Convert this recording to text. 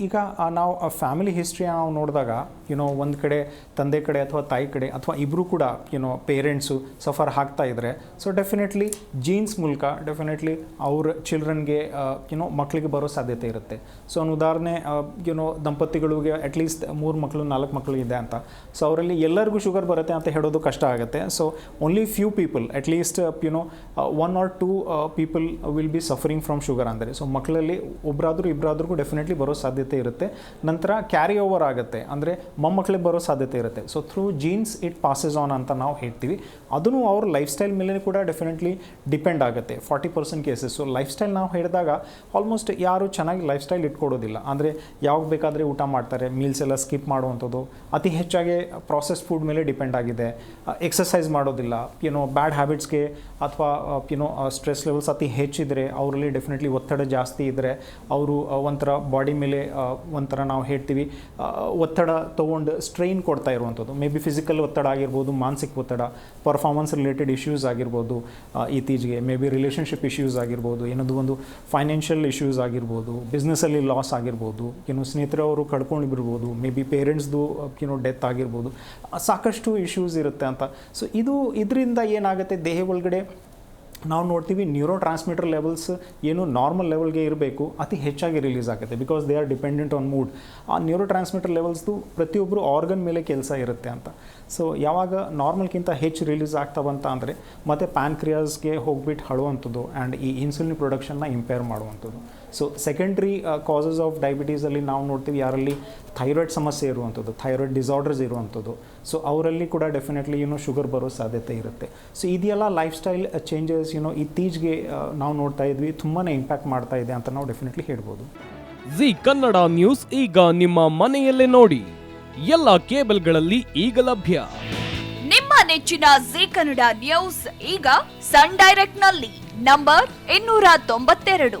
ಈಗ ಆ, ನಾವು ಫ್ಯಾಮಿಲಿ ಹಿಸ್ಟ್ರಿ ನಾವು ನೋಡಿದಾಗ ಏನೋ ಒಂದು ಕಡೆ ತಂದೆ ಕಡೆ ಅಥವಾ ತಾಯಿ ಕಡೆ ಅಥವಾ ಇಬ್ಬರು ಕೂಡ ಏನೋ ಪೇರೆಂಟ್ಸು ಸಫರ್ ಆಗ್ತಾ ಇದ್ದರೆ ಸೊ ಡೆಫಿನೆಟ್ಲಿ ಜೀನ್ಸ್ ಮೂಲಕ ಡೆಫಿನೆಟ್ಲಿ ಅವ್ರ ಚಿಲ್ಡ್ರನ್ಗೆ ಯುನೋ ಮಕ್ಕಳಿಗೆ ಬರೋ ಸಾಧ್ಯತೆ ಇರುತ್ತೆ. ಸೊ ಒಂದು ಉದಾಹರಣೆ ಯುನೋ ದಂಪತಿಗಳಿಗೆ ಅಟ್ಲೀಸ್ಟ್ ಮೂರು ಮಕ್ಕಳು ನಾಲ್ಕು ಮಕ್ಕಳು ಇದೆ ಅಂತ. ಸೊ ಅವರಲ್ಲಿ ಎಲ್ಲರಿಗೂ ಶುಗರ್ ಬರುತ್ತೆ ಅಂತ ಹೇಳೋದು ಕಷ್ಟ ಆಗುತ್ತೆ. So only few people at least you know one or two people will be suffering from sugar ಅಂದರೆ. ಸೊ ಮಕ್ಕಳಲ್ಲಿ ಒಬ್ಬರಾದರೂ ಇಬ್ಬರಾದ್ರಿಗೂ ಡೆಫಿನೆಟ್ಲಿ ಬರೋ ಸಾಧ್ಯತೆ ಇರುತ್ತೆ. ನಂತರ ಕ್ಯಾರಿ ಓವರ್ ಆಗುತ್ತೆ. ಅಂದರೆ ಮೊಮ್ಮಕ್ಕಳಿಗೆ ಬರೋ ಸಾಧ್ಯತೆ ಇರುತ್ತೆ. So through genes it passes on ಅಂತ ನಾವು ಹೇಳ್ತೀವಿ. ಅದನ್ನು ಅವ್ರ ಲೈಫ್ ಸ್ಟೈಲ್ ಮೇಲೆ ಕೂಡ ಡೆಫಿನೆಟ್ಲಿ ಡಿಪೆಂಡ್ ಆಗುತ್ತೆ. Forty percent cases so life style ನಾವು ಹೇಳಿದಾಗ ಆಲ್ಮೋಸ್ಟ್ ಯಾರು ಚೆನ್ನಾಗಿ ಲೈಫ್ ಸ್ಟೈಲ್ ಇಟ್ಕೊಡೋದಿಲ್ಲ. ಅಂದರೆ ಯಾವಾಗ ಬೇಕಾದರೆ ಊಟ ಮಾಡ್ತಾರೆ ಮೀಲ್ಸ್ ಎಲ್ಲ ಸ್ಕಿಪ್ ಮಾಡುವಂಥದ್ದು. ಅತಿ ಹೆಚ್ಚಾಗಿ ಪ್ರಾಸೆಸ್ ಫುಡ್ ಮೇಲೆ ಡಿಪೆಂಡ್ ಆಗಿದೆ. ಎಕ್ಸಸೈಸ್ ಮಾಡೋದಿಲ್ಲ. ಏನೋ ಬ್ಯಾಡ್ ಹ್ಯಾಬಿಟ್ಸ್ಗೆ ಅಥವಾ ಏನೋ ಸ್ಟ್ರೆಸ್ ಲೆವೆಲ್ಸ್ ಅತಿ ಹೆಚ್ಚಿದ್ರೆ, ಅವರಲ್ಲಿ ಡೆಫಿನೆಟ್ಲಿ ಒತ್ತಡ ಜಾಸ್ತಿ ಇದ್ದರೆ ಅವರು ಒಂಥರ ಬಾಡಿ ಮೇಲೆ ಒಂಥರ ನಾವು ಹೇಳ್ತೀವಿ ಒತ್ತಡ ತೊಗೊಂಡು ಸ್ಟ್ರೈನ್ ಕೊಡ್ತಾ ಇರುವಂಥದ್ದು. ಮೇ ಬಿ ಫಿಸಿಕಲ್ ಒತ್ತಡ ಆಗಿರ್ಬೋದು, ಮಾನಸಿಕ ಒತ್ತಡ ಪರ್ಫಾರ್ಮೆನ್ಸ್ ರಿಲೇಟೆಡ್ ಇಶ್ಯೂಸ್ ಆಗಿರ್ಬೋದು ಇತ್ತೀಚೆಗೆ ಮೇ ಬಿ ರಿಲೇಷನ್ಶಿಪ್ ಇಶ್ಯೂಸ್ ಆಗಿರ್ಬೋದು ಏನದು ಒಂದು ಫೈನಾನ್ಷಿಯಲ್ ಇಶ್ಯೂಸ್ ಆಗಿರ್ಬೋದು ಬಿಸ್ನೆಸ್ಸಲ್ಲಿ ಲಾಸ್ ಆಗಿರ್ಬೋದು, ಏನು ಸ್ನೇಹಿತರವರು ಕಳ್ಕೊಂಡಿರ್ಬೋದು ಮೇ ಬಿ ಪೇರೆಂಟ್ಸ್ದು ಏನೋ ಡೆತ್ ಆಗಿರ್ಬೋದು ಸಾಕಷ್ಟು ಇಶ್ಯೂಸ್ ಇರುತ್ತೆ ಅಂತ. ಸೊ ಇದು, ಇದರಿಂದ ಏನಾಗುತ್ತೆ, ದೇಹ ಒಳಗಡೆ ನಾವು ನೋಡ್ತೀವಿ ನ್ಯೂರೋ ಟ್ರಾನ್ಸ್ಮಿಟರ್ ಲೆವೆಲ್ಸ್ ಏನು ನಾರ್ಮಲ್ ಲೆವೆಲ್ಗೆ ಇರಬೇಕು, ಅತಿ ಹೆಚ್ಚಾಗಿ ರಿಲೀಸ್ ಆಗುತ್ತೆ because they are dependent on mood ಆ ನ್ಯೂರೋ ಟ್ರಾನ್ಸ್ಮಿಟರ್ ಲೆವೆಲ್ಸ್ದು ಪ್ರತಿಯೊಬ್ಬರು ಆರ್ಗನ್ ಮೇಲೆ ಕೆಲಸ ಇರುತ್ತೆ ಅಂತ. ಸೊ ಯಾವಾಗ ನಾರ್ಮಲ್ಗಿಂತ ಹೆಚ್ಚು ರಿಲೀಸ್ ಆಗ್ತಾವಂತ ಅಂದರೆ, ಮತ್ತು ಪ್ಯಾನ್ಕ್ರಿಯಾಸ್ಗೆ ಹೋಗ್ಬಿಟ್ಟು ಹಳುವಂಥದ್ದು ಆ್ಯಂಡ್ ಈ ಇನ್ಸುಲಿನ್ ಪ್ರೊಡಕ್ಷನ್ನ ಇಂಪೇರ್ ಮಾಡುವಂಥದ್ದು. ಸೊ ಸೆಕೆಂಡ್ರಿ ಕಾಸಸ್ ಆಫ್ ಡಯಾಬಿಟೀಸಲ್ಲಿ ನಾವು ನೋಡ್ತೀವಿ ಯಾರಲ್ಲಿ ಥೈರಾಯ್ಡ್ ಸಮಸ್ಯೆ ಇರುವಂಥದ್ದು ಥೈರಾಯ್ಡ್ ಡಿಸಾರ್ಡರ್ಸ್ ಇರುವಂಥದ್ದು. ಸೊ ಅವರಲ್ಲಿ ಕೂಡ ಡೆಫಿನೆಟ್ಲಿ ಏನೋ ಶುಗರ್ ಬರೋ ಸಾಧ್ಯತೆ ಇರುತ್ತೆ. ಸೊ ಇದೆಲ್ಲ ಲೈಫ್ ಸ್ಟೈಲ್ ಚೇಂಜಸ್ ಏನೋ ಇತ್ತೀಚೆಗೆ ಆ, ನಾವು ನೋಡ್ತಾ ಇದ್ವಿ ತುಂಬಾ ಇಂಪ್ಯಾಕ್ಟ್ ಮಾಡ್ತಾ ಇದೆ ಅಂತ ನಾವು ಡೆಫಿನೆಟ್ಲಿ ಹೇಳ್ಬೋದು. ಜಿ ಕನ್ನಡ ನ್ಯೂಸ್ ಈಗ ನಿಮ್ಮ ಮನೆಯಲ್ಲೇ ನೋಡಿ. ಎಲ್ಲ ಕೇಬಲ್ಗಳಲ್ಲಿ ಈಗ ಲಭ್ಯ. ನಿಮ್ಮ ನೆಚ್ಚಿನ ಜಿ ಕನ್ನಡ ನ್ಯೂಸ್ ಈಗ ಸನ್ ಡೈರೆಕ್ಟ್ನಲ್ಲಿ ನಂಬರ್ ಇನ್ನೂರ ತೊಂಬತ್ತೆರಡು.